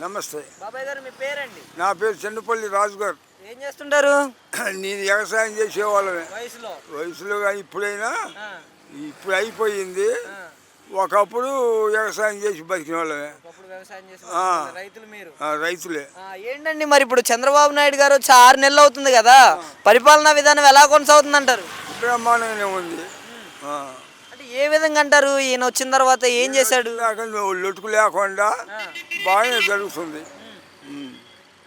నమస్తే. బాబాయ్ గారు మీ పేరండి? నా పేరు చెన్నపల్లి రాజు గారు ఏం చేస్తుంటారు? నేను వ్యవసాయం చేసేవాళ్ళమే. వయసులో? వయసులో ఇప్పుడైనా ఇప్పుడు అయిపోయింది. ఒకప్పుడు వ్యవసాయం చేసి బతికిన వాళ్ళమే రైతులు ఏంటండి మరి ఇప్పుడు చంద్రబాబు నాయుడు గారు వచ్చి ఆరు నెలలు అవుతుంది కదా? పరిపాలనా విధానం ఎలా కొనసాగుతుంది అంటారు బ్రహ్మాండంగానే ఉంది. ఏ విధంగా అంటారు? ఈయన వచ్చిన తర్వాత ఏం చేశాడు? లొటుకు లేకుండా. బాగానే జరుగుతుంది.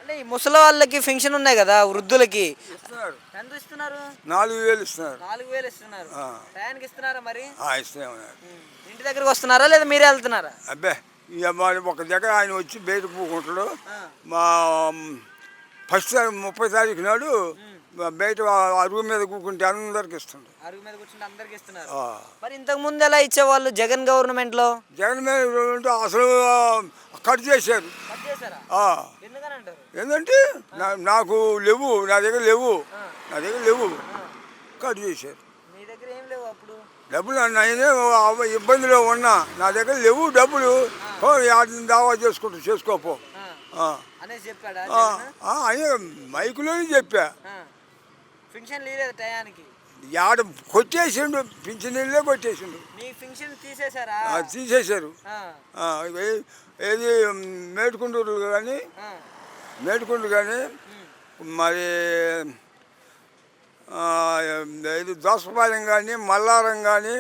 అంటే ఈ ముసలి వాళ్ళకి ఫంక్షన్ ఉన్నాయి కదా వృద్ధులకి. ఇస్తున్నారు. ఎంత ఇస్తున్నారు? నాలుగు వేలు ఇస్తున్నారు. నాలుగు వేలు ఇస్తున్నారు. ఆ. టయానికి ఇస్తున్నారా మరి? ఆ, ఇస్తూనే ఉన్నారు. ఉమ్. ఇంటి దగ్గరకు వస్తున్నారా లేదా మీరే వెళ్తున్నారా? అబ్బే ఇక ఒక దగ్గర ఆయన వచ్చి బయట పూకుంటాడు. మా ఫస్ట్ ముప్పై తారీఖు నాడు బయట అరుగు మీద కూకుంటే అందరికి ఇస్తుండు అరుగు మీద కూర్చుంటే అందరికి ఇస్తున్నారు. మరి ఇంతకు ముందు ఎలా ఇచ్చేవాళ్ళు జగన్ గవర్నమెంట్లో జగన్ మీద అసలు కట్ చేశారు. ఏంటంటే నాకు లేవు నా దగ్గర లేవు. నా దగ్గర లేవు. కట్ చేశారు. డబ్బులు నేనే ఇబ్బందిలో ఉన్నా నా దగ్గర లేవు డబ్బులు. యాడిని దావా చేసుకుంటూ చేసుకోపో. అయ్యే మైకులోనే చెప్పా. ఫంక్షన్ లేదు టయానికి. యాడ కొట్టేసిండు పింఛనీళ్ళే కొట్టేసిండు. మీ ఫంక్షన్ తీసేశారా? తీసేశారు. ఏది మేటుకుంటూరు కానీ. మేటుకుంటూ కానీ మరి ఇది దోసపాలెం కానీ మల్లారం కానీ.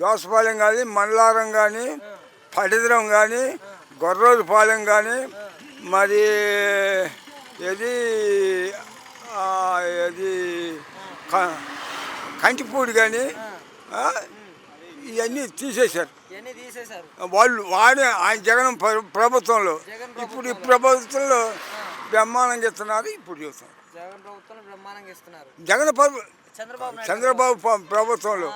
దోసపాలెం కానీ మల్లారం కానీ పడిదరం కానీ గొర్రోజు పాలెం కానీ మరి ఇది ఇది కంటిపూడి కానీ ఇవన్నీ తీసేశారు. వాళ్ళు వాడే ఆయన జగన్ ప్ర- ప్రభుత్వంలో ఇప్పుడు ఈ ప్రభుత్వంలో. బ్రహ్మాండంగా ఇస్తున్నారు ఇప్పుడు చూస్తున్నారు. జగన్ చంద్రబాబు ప్రభుత్వంలో.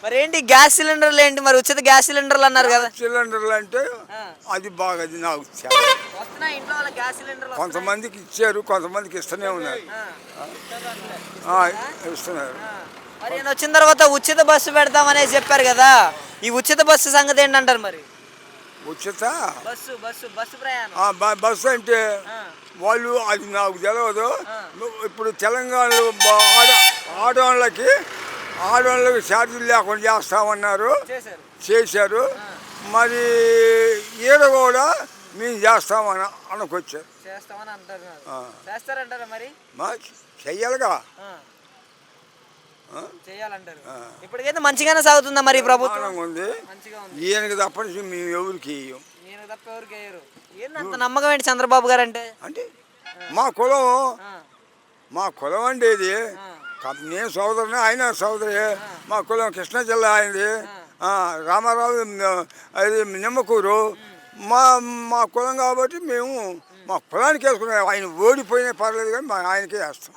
మీరు ఏంటి గ్యాస్ సిలిండర్లు ఏంటి? మరి ఉచిత గ్యాస్ సిలిండర్లు అన్నారు కదా. సిలిండర్లు అంటే. అది బాగా అది నాకు కొంతమందికి ఇచ్చారు కొంతమందికి ఇస్తూనే ఉన్నారు. ఇస్తున్నారు. మరి ఈయన వచ్చిన తర్వాత ఉచిత బస్సు పెడతామనేసి చెప్పారు కదా. ఈ ఉచిత బస్సు సంగతి ఏంటంటారు మరి? ఉచిత? బస్సు బస్సు బస్సు ప్రయాణం. అంటే. వాళ్ళు అది నాకు తెలియదు ఇప్పుడు తెలంగాణలో ఆడవాళ్ళకి ఆడవాళ్ళకి ఛార్జీలు లేకుండా చేస్తామన్నారు. చేశారు. చేశారు. మరి ఈడ కూడా మేము చేస్తామని అనుకొచ్చారు. చేస్తామని అంటారు. చేస్తారంటారా మరి? మా చెయ్యాలిగా? చేయాలంటారు ఇప్పటికైతే మంచిగానే సాగుతుందా మరి ప్రభుత్వం? ఉంది. ఈయనకి తప్పనిసి మేము ఎవరికి తప్ప వేయరు. నమ్మకం ఏంటి చంద్రబాబు గారు అంటే అంటే మా కులం. మా కులం అంటే ఇది నేను సోదరుని ఆయన సోదరి. మా కులం కృష్ణా జిల్లా ఆయనది. రామారావు అది నిమ్మకూరు. మా మా కులం కాబట్టి మేము మా కులానికి వేసుకున్నాం. ఆయన ఓడిపోయినా పర్లేదు కానీ మా ఆయనకే వేస్తాం.